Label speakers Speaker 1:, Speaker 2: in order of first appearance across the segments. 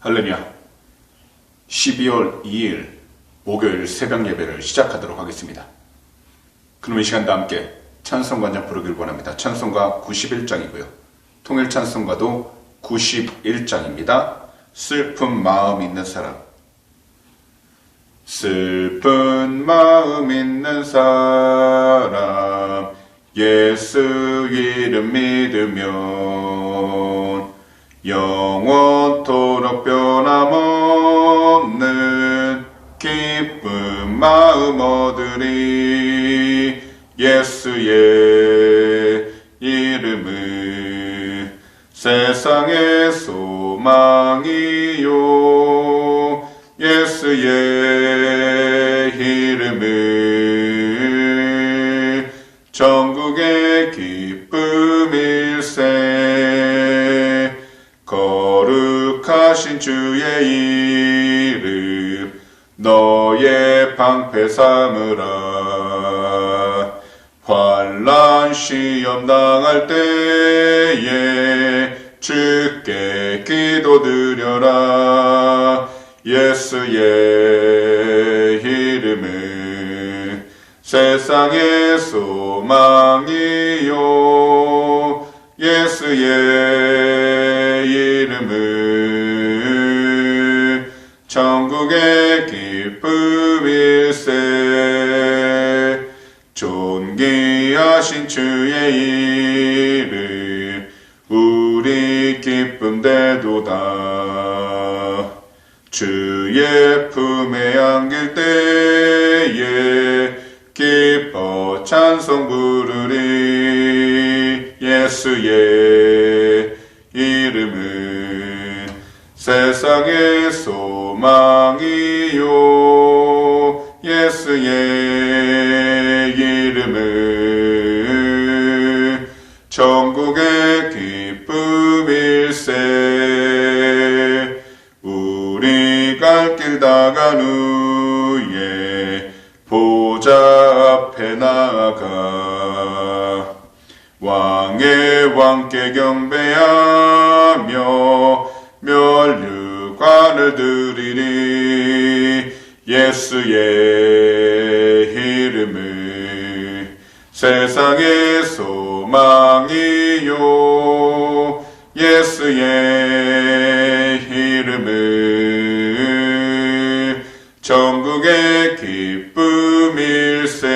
Speaker 1: 할렐루야. 12월 2일 목요일 새벽 예배를 시작하도록 하겠습니다. 그럼 이 시간도 함께 찬송관장 부르길 원합니다. 찬송가 91장이고요. 통일 찬송가도 91장입니다. 슬픈 마음 있는 사람. 슬픈 마음 있는 사람 예수 이름 믿으면 영원토록 변함없는 기쁜 마음 얻으리. 예수의 이름은 세상의 소망이요. 예수의 이름은 전국의 방패 삼으라 환란 시험 당할 때에 주께 기도드려라. 예수의 이름은 세상의 소망이 기쁨 되도다. 주의 품에 안길 때에 기뻐 찬송 부르리. 예수의 이름은 세상의 소망이요. 예수의 이름은 천국의 기 예수의 이름은 세상의 소망이요 예수의 이름은 전국의 기쁨일세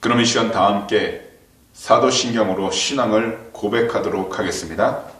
Speaker 1: 그럼 이 시간 다 함께 사도신경으로 신앙을 고백하도록 하겠습니다.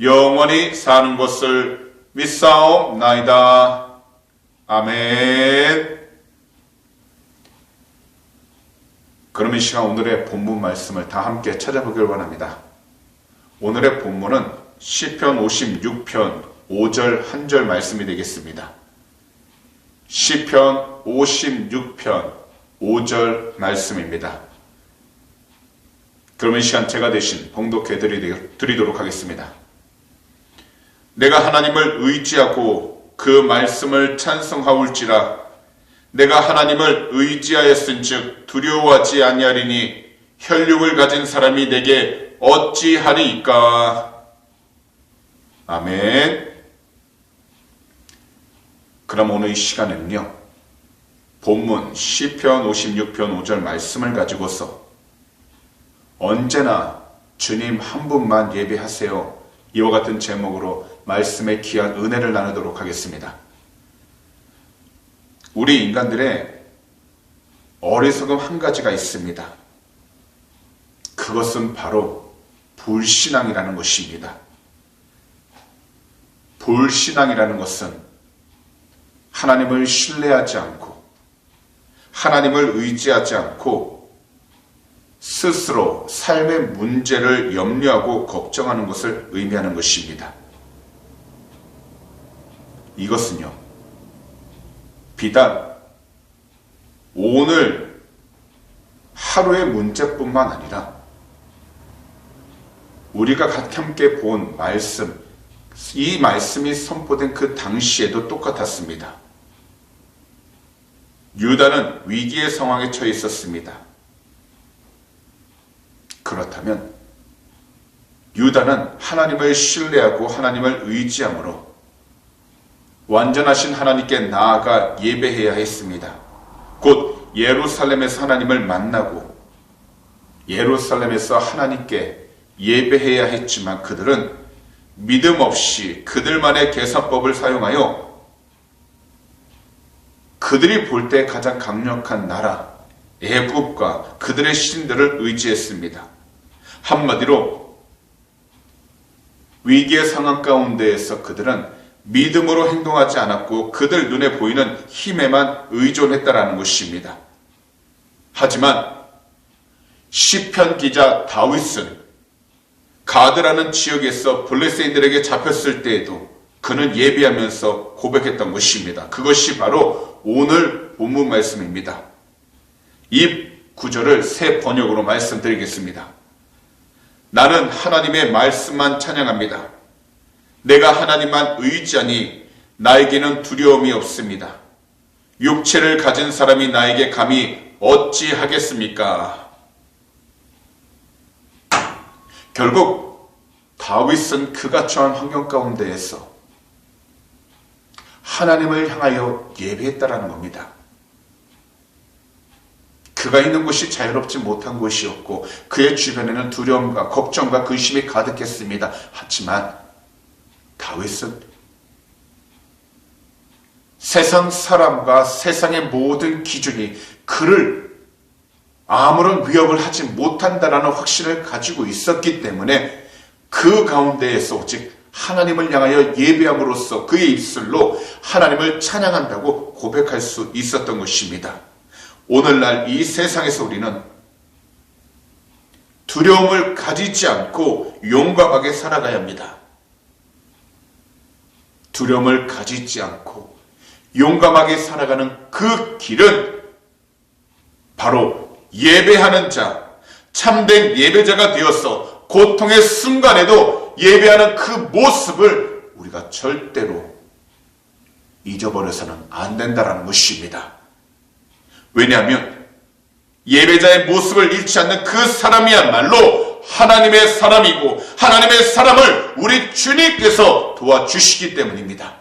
Speaker 1: 영원히 사는 것을 믿사옵나이다. 아멘. 이 시간 오늘의 본문 말씀을 다 함께 찾아보길 원합니다. 오늘의 본문은 시편 56편 5절 한 절 말씀이 되겠습니다. 시편 56편 5절 말씀입니다. 그러면 이 시간 제가 대신 봉독해 드리도록 하겠습니다. 내가 하나님을 의지하고 그 말씀을 찬송하올지라 내가 하나님을 의지하였은즉 두려워하지 아니하리니 혈육을 가진 사람이 내게 어찌하리이까 아멘. 그럼 오늘 이 시간에는요. 본문 시편 56편 5절 말씀을 가지고서 언제나 주님 한 분만 예배하세요. 이와 같은 제목으로 말씀의 귀한 은혜를 나누도록 하겠습니다. 우리 인간들의 어리석음 한 가지가 있습니다. 그것은 바로 불신앙이라는 것입니다. 불신앙이라는 것은 하나님을 신뢰하지 않고 하나님을 의지하지 않고 스스로 삶의 문제를 염려하고 걱정하는 것을 의미하는 것입니다. 이것은요, 비단 오늘 하루의 문제뿐만 아니라 우리가 함께 본 말씀, 이 말씀이 선포된 그 당시에도 똑같았습니다. 유다는 위기의 상황에 처해 있었습니다. 그렇다면 유다는 하나님을 신뢰하고 하나님을 의지함으로 완전하신 하나님께 나아가 예배해야 했습니다. 곧 예루살렘에서 하나님을 만나고 예루살렘에서 하나님께 예배해야 했지만 그들은 믿음 없이 그들만의 계산법을 사용하여 그들이 볼 때 가장 강력한 나라 애굽과 그들의 신들을 의지했습니다. 한마디로 위기의 상황 가운데에서 그들은 믿음으로 행동하지 않았고 그들 눈에 보이는 힘에만 의존했다라는 것입니다. 하지만 시편 기자 다윗은 가드라는 지역에서 블레세인들에게 잡혔을 때에도 그는 예비하면서 고백했던 것입니다. 그것이 바로 오늘 본문 말씀입니다. 이 구절을 새 번역으로 말씀드리겠습니다. 나는 하나님의 말씀만 찬양합니다. 내가 하나님만 의지하니 나에게는 두려움이 없습니다. 육체를 가진 사람이 나에게 감히 어찌 하겠습니까? 결국 다윗은 그가 처한 환경 가운데에서 하나님을 향하여 예배했다라는 겁니다. 그가 있는 곳이 자유롭지 못한 곳이었고 그의 주변에는 두려움과 걱정과 근심이 가득했습니다. 하지만 다윗은 세상 사람과 세상의 모든 기준이 그를 아무런 위협을 하지 못한다라는 확신을 가지고 있었기 때문에 그 가운데에서 오직 하나님을 향하여 예배함으로써 그의 입술로 하나님을 찬양한다고 고백할 수 있었던 것입니다. 오늘날 이 세상에서 우리는 두려움을 가지지 않고 용감하게 살아가야 합니다. 두려움을 가지지 않고 용감하게 살아가는 그 길은 바로 예배하는 자, 참된 예배자가 되어서 고통의 순간에도 예배하는 그 모습을 우리가 절대로 잊어버려서는 안 된다라는 것입니다. 왜냐하면 예배자의 모습을 잃지 않는 그 사람이야말로 하나님의 사람이고 하나님의 사람을 우리 주님께서 도와주시기 때문입니다.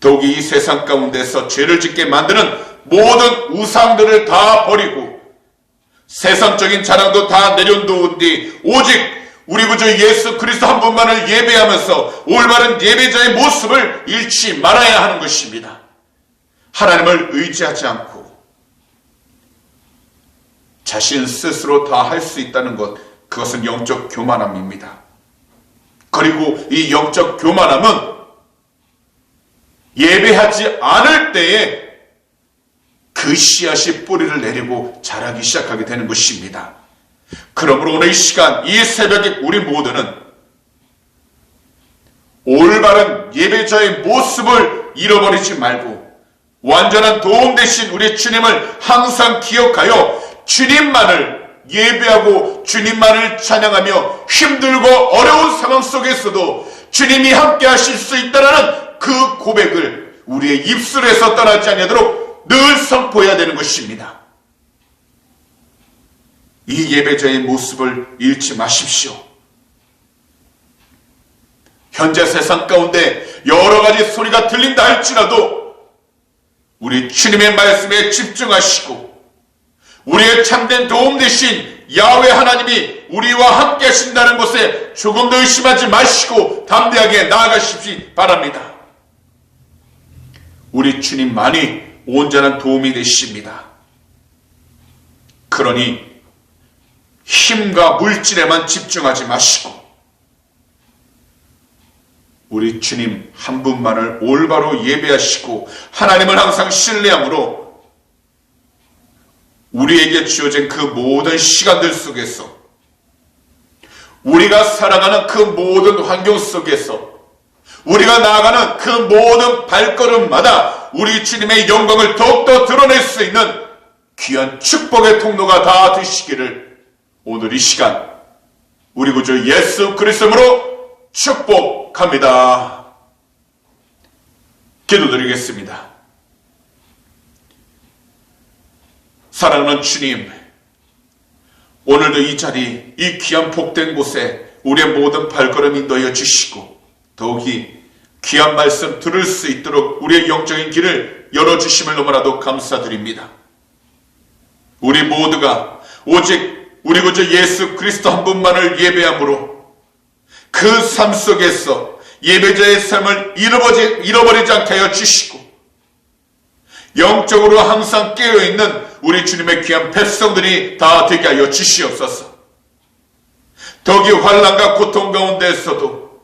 Speaker 1: 더욱이 이 세상 가운데서 죄를 짓게 만드는 모든 우상들을 다 버리고 세상적인 자랑도 다 내려놓은 뒤 오직 우리 구주 예수 그리스도 한 분만을 예배하면서 올바른 예배자의 모습을 잃지 말아야 하는 것입니다. 하나님을 의지하지 않고 자신 스스로 다 할 수 있다는 것, 그것은 영적 교만함입니다. 그리고 이 영적 교만함은 예배하지 않을 때에 그 씨앗이 뿌리를 내리고 자라기 시작하게 되는 것입니다. 그러므로 오늘 이 시간, 이 새벽에 우리 모두는 올바른 예배자의 모습을 잃어버리지 말고 완전한 도움 대신 우리 주님을 항상 기억하여 주님만을 예배하고 주님만을 찬양하며 힘들고 어려운 상황 속에서도 주님이 함께 하실 수 있다는 그 고백을 우리의 입술에서 떠나지 않도록 늘 선포해야 되는 것입니다. 이 예배자의 모습을 잃지 마십시오. 현재 세상 가운데 여러 가지 소리가 들린다 할지라도 우리 주님의 말씀에 집중하시고 우리의 참된 도움 대신 야외 하나님이 우리와 함께 하신다는 것에 조금도 의심하지 마시고 담대하게 나아가십시 바랍니다. 우리 주님만이 온전한 도움이 되십니다. 그러니 힘과 물질에만 집중하지 마시고 우리 주님 한 분만을 올바로 예배하시고 하나님을 항상 신뢰함으로 우리에게 주어진 그 모든 시간들 속에서 우리가 살아가는 그 모든 환경 속에서 우리가 나아가는 그 모든 발걸음마다 우리 주님의 영광을 더욱더 드러낼 수 있는 귀한 축복의 통로가 다 되시기를 오늘 이 시간 우리 구주 예수 그리스도로 축복합니다. 기도드리겠습니다. 사랑하는 주님, 오늘도 이 자리, 이 귀한 복된 곳에 우리의 모든 발걸음 인도하여 주시고, 더욱이 귀한 말씀 들을 수 있도록 우리의 영적인 길을 열어주심을 너무나도 감사드립니다. 우리 모두가 오직 우리 구주 예수 그리스도 한 분만을 예배함으로 그 삶 속에서 예배자의 삶을 잃어버리지, 않게 하여 주시고 영적으로 항상 깨어있는 우리 주님의 귀한 백성들이 다 되게 하여 주시옵소서. 덕이 환란과 고통 가운데에서도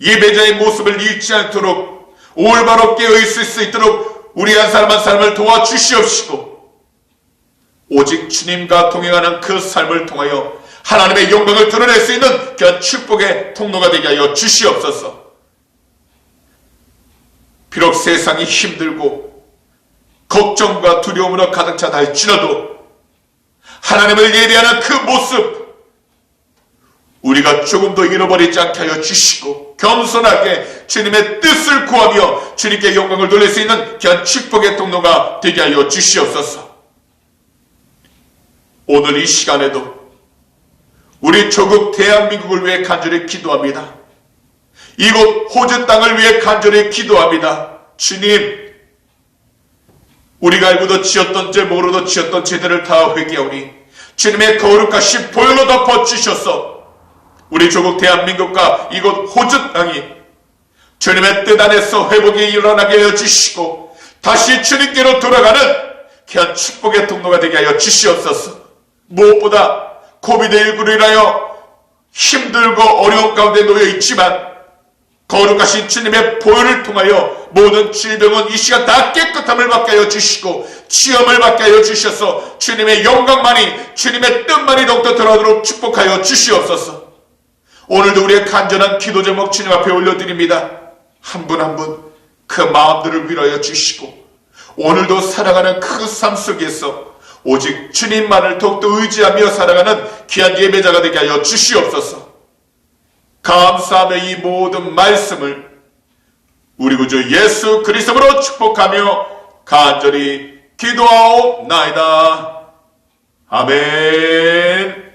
Speaker 1: 예배자의 모습을 잃지 않도록 올바로 깨어있을 수 있도록 우리 한 사람 한 사람을 도와주시옵시고 오직 주님과 동행하는 그 삶을 통하여 하나님의 영광을 드러낼 수 있는 그 축복의 통로가 되게 하여 주시옵소서. 비록 세상이 힘들고 걱정과 두려움으로 가득 차다 할지라도 하나님을 예배하는 그 모습 우리가 조금 더 잃어버리지 않게 하여 주시고 겸손하게 주님의 뜻을 구하며 주님께 영광을 돌릴 수 있는 귀한 축복의 통로가 되게 하여 주시옵소서. 오늘 이 시간에도 우리 조국 대한민국을 위해 간절히 기도합니다. 이곳 호주 땅을 위해 간절히 기도합니다. 주님, 우리가 알고도 지었던지 모르도 지었던 죄들을 다 회개하오니 주님의 거룩하신 보혈로 덮어 주셔서 우리 조국 대한민국과 이곳 호주 땅이 주님의 뜻 안에서 회복이 일어나게 하여 주시고 다시 주님께로 돌아가는 귀한 축복의 통로가 되게 하여 주시옵소서. 무엇보다 코비드19로 인하여 힘들고 어려운 가운데 놓여 있지만 거룩하신 주님의 보혈을 통하여 모든 질병은 이 시간 다 깨끗함을 받게 하여 주시고 치험을 받게 하여 주셔서 주님의 영광만이 주님의 뜻만이 더욱더 드러나도록 축복하여 주시옵소서. 오늘도 우리의 간절한 기도 제목 주님 앞에 올려드립니다. 한 분 한 분 그 마음들을 위로하여 주시고 오늘도 살아가는 그 삶 속에서 오직 주님만을 더욱더 의지하며 살아가는 귀한 예배자가 되게 하여 주시옵소서. 감사하며 이 모든 말씀을 우리 구주 예수 그리스도로 축복하며 간절히 기도하옵나이다. 아멘.